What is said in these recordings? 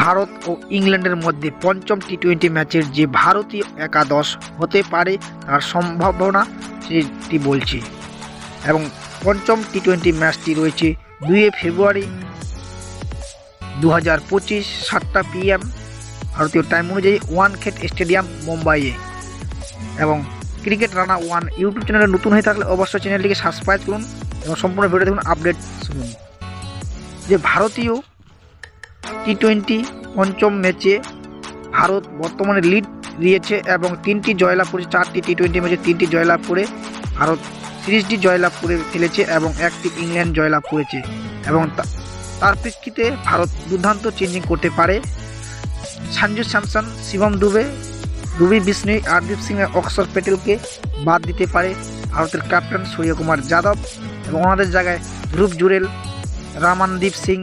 ভারত ও ইংল্যান্ডের মধ্যে পঞ্চম টি টোয়েন্টি ম্যাচের যে ভারতীয় একাদশ হতে পারে তার সম্ভাবনা সেটি বলছে। এবং পঞ্চম টি টোয়েন্টি ম্যাচটি রয়েছে দুই ফেব্রুয়ারি দু হাজার পঁচিশ সাতটা পিএম ভারতীয় টাইম অনুযায়ী ওয়ানখেট স্টেডিয়াম মুম্বাইয়ে। এবং ক্রিকেট রানা ওয়ান ইউটিউব চ্যানেলে নতুন হয়ে থাকলে অবশ্যই চ্যানেলটিকে সাবস্ক্রাইব করুন এবং সম্পূর্ণ ভিডিও দেখুন আপডেট শুনুন। যে ভারতীয় টি টোয়েন্টি পঞ্চম ম্যাচে ভারত বর্তমানে লিড দিয়েছে এবং তিনটি জয়লাভ করেছে, চারটি টি টোয়েন্টি ম্যাচে তিনটি জয়লাভ করে ভারত সিরিজটি জয়লাভ করে ফেলেছে এবং একটি ইংল্যান্ড জয়লাভ করেছে। এবং তার প্রেক্ষিতে ভারত দুর্দান্ত চেঞ্জিং করতে পারে। সঞ্জু স্যামসন, শিবম দুবে, রবি বিষ্ণু আরদীপ সিং অক্ষর প্যাটেলকে বাদ দিতে পারে ভারতের ক্যাপ্টেন সূর্যকুমার যাদব এবং ওনাদের জায়গায় ধ্রুব জুরেল রামানদীপ সিং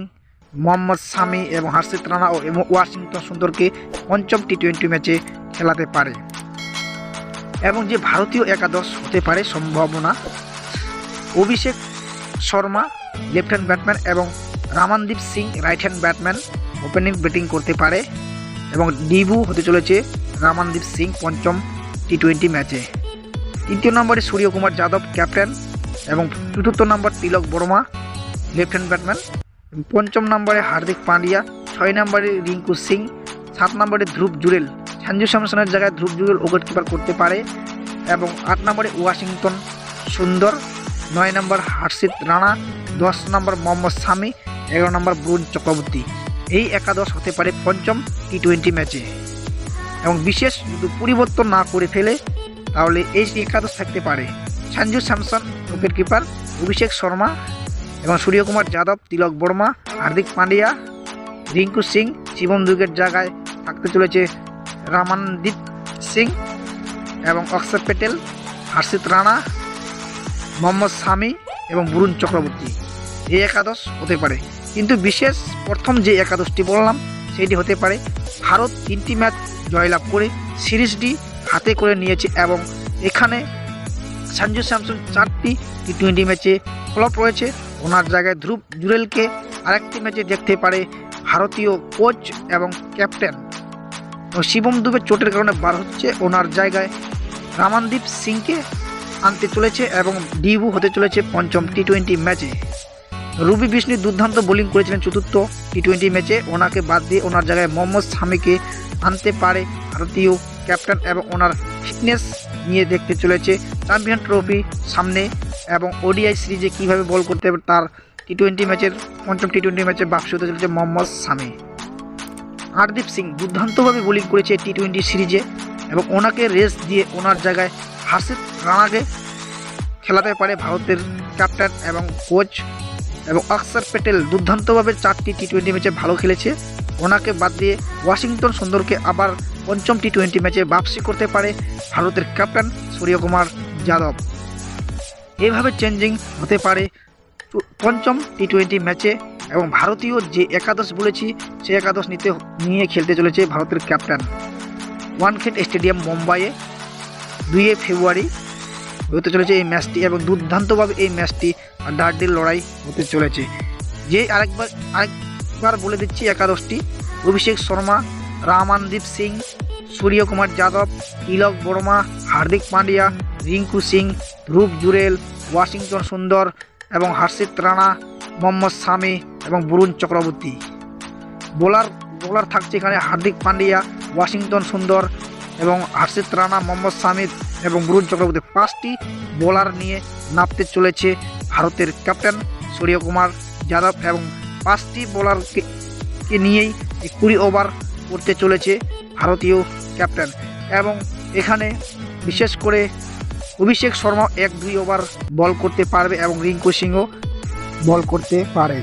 মোহাম্মদ সামি এবং হার্ষিত রানা ও ওয়াশিংটন সুন্দরকে পঞ্চম টি টোয়েন্টি ম্যাচে খেলাতে পারে। এবং যে ভারতীয় একাদশ হতে পারে সম্ভাবনা, Abhishek Sharma left hand batsman এবং Ramandeep Singh right hand batsman opening batting করতে পারে এবং ডিবু হতে চলেছে রামানদীপ সিং পঞ্চম টি টোয়েন্টি ম্যাচে। তৃতীয় নম্বরে সূর্যকুমার যাদব, ক্যাপ্টেন এবং চতুর্থ number Tilak Varma left hand batsman পঞ্চম নম্বরে হার্দিক পান্ডিয়া ছয় নম্বরে রিঙ্কু সিং, সাত নম্বরে ধ্রুব জুরেল। সঞ্জু স্যামসনের জায়গায় ধ্রুব জুরেল উইকেট কিপার করতে পারে এবং আট নম্বরে ওয়াশিংটন সুন্দর, নয় নম্বর হর্ষিত রানা, দশ নম্বর মোহাম্মদ সামি, এগারো নম্বর বরুণ চক্রবর্তী। এই একাদশ হতে পারে পঞ্চম টি টোয়েন্টি ম্যাচে। এবং বিশেষ যদি পরিবর্তন না করে ফেলে, তাহলে এই একাদশ থাকতে পারে। সঞ্জু স্যামসন উইকেট কিপার অভিষেক শর্মা এবং সূর্যকুমার যাদব, তিলক বর্মা, হার্দিক পান্ডিয়া, রিঙ্কু সিং, শিবম দুর্গের জায়গায় থাকতে চলেছে রামানদীপ সিং এবং অক্ষর প্যাটেল হর্ষিত রানা, মোহাম্মদ সামি এবং বরুণ চক্রবর্তী। এই একাদশ হতে পারে। কিন্তু বিশেষ প্রথম যে একাদশটি বললাম, সেটি হতে পারে। ভারত তিনটি ম্যাচ জয়লাভ করে সিরিজটি হাতে করে নিয়েছে এবং এখানে সঞ্জু স্যামসন চারটি টি টোয়েন্টি ম্যাচে ফ্লপ রয়েছে। ওনার জায়গায় ধ্রুব জুরেলকে আরেকটি ম্যাচে দেখতে পারে ভারতীয় কোচ এবং ক্যাপ্টেন। শিবম দুবে চোটের কারণে বার হচ্ছে। ওনার জায়গায় রামানদীপ সিংকে আনতে চলেছে এবং ডিবু হতে চলেছে পঞ্চম টি টোয়েন্টি ম্যাচে। রুবি বিষ্ণু দুর্দান্ত বোলিং করেছিলেন চতুর্থ টি টোয়েন্টি ম্যাচে। ওনাকে বাদ দিয়ে ওনার জায়গায় মোহাম্মদ স্বামীকে আনতে পারে ভারতীয় ক্যাপ্টেন এবং ওনার ফিটনেস নিয়ে দেখতে চলেছে। চ্যাম্পিয়ন ট্রফি সামনে এবং ওডিআই সিরিজে কীভাবে বল করতে হবে তার টি টোয়েন্টি ম্যাচের পঞ্চম টি টোয়েন্টি ম্যাচে বাক্স হতে চলেছে মোহাম্মদ সামি। হারদীপ সিং দুর্দান্তভাবে বোলিং করেছে টি টোয়েন্টি সিরিজে এবং ওনাকে রেস দিয়ে ওনার জায়গায় হার্ষিত রানাকে খেলাতে পারে ভারতের ক্যাপ্টেন এবং কোচ এবং অক্ষর প্যাটেল দুর্দান্তভাবে চারটি টি টোয়েন্টি ম্যাচে ভালো খেলেছে। ওনাকে বাদ দিয়ে ওয়াশিংটন সুন্দরকে আবার পঞ্চম টি টোয়েন্টি ম্যাচে বাপসি করতে পারে ভারতের ক্যাপ্টেন সূর্যকুমার যাদব। এভাবে চেঞ্জিং হতে পারে। পঞ্চম টি টোয়েন্টি ম্যাচে এবং ভারতীয় যে একাদশ বলেছি, সেই একাদশ নিতে, নিয়ে খেলতে চলেছে ভারতের ক্যাপ্টেন ওয়ানখেট স্টেডিয়াম মুম্বাইয়ে দুইয়ে ফেব্রুয়ারি হতে চলেছে এই ম্যাচটি এবং দুর্দান্তভাবে এই ম্যাচটি ডার্ডির লড়াই হতে চলেছে। যে আরেকবার আরেকবার বলে দিচ্ছি একাদশটি, অভিষেক শর্মা, রামানদীপ সিং, সূর্যকুমার যাদব, তিলক বর্মা, হার্দিক পান্ডিয়া রিঙ্কু সিং ধ্রুব জুরেল, ওয়াশিংটন সুন্দর এবং হর্ষিত রানা, মোহাম্মদ সামি এবং বরুণ চক্রবর্তী। বোলার বোলার থাকছে এখানে হার্দিক পান্ডিয়া, ওয়াশিংটন সুন্দর এবং হর্ষিত রানা, মোহাম্মদ সামি এবং বরুণ চক্রবর্তী। পাঁচটি বোলার নিয়ে নামতে চলেছে ভারতের ক্যাপ্টেন সূর্য কুমার যাদব এবং পাঁচটি বোলারকে নিয়েই কুড়ি ওভার করতে চলেছে ভারতীয় ক্যাপ্টেন। এবং এখানে বিশেষ করে অভিষেক শর্মা এক দুই ওভার বল করতে পারবে এবং রিঙ্কু সিংও বল করতে পারে।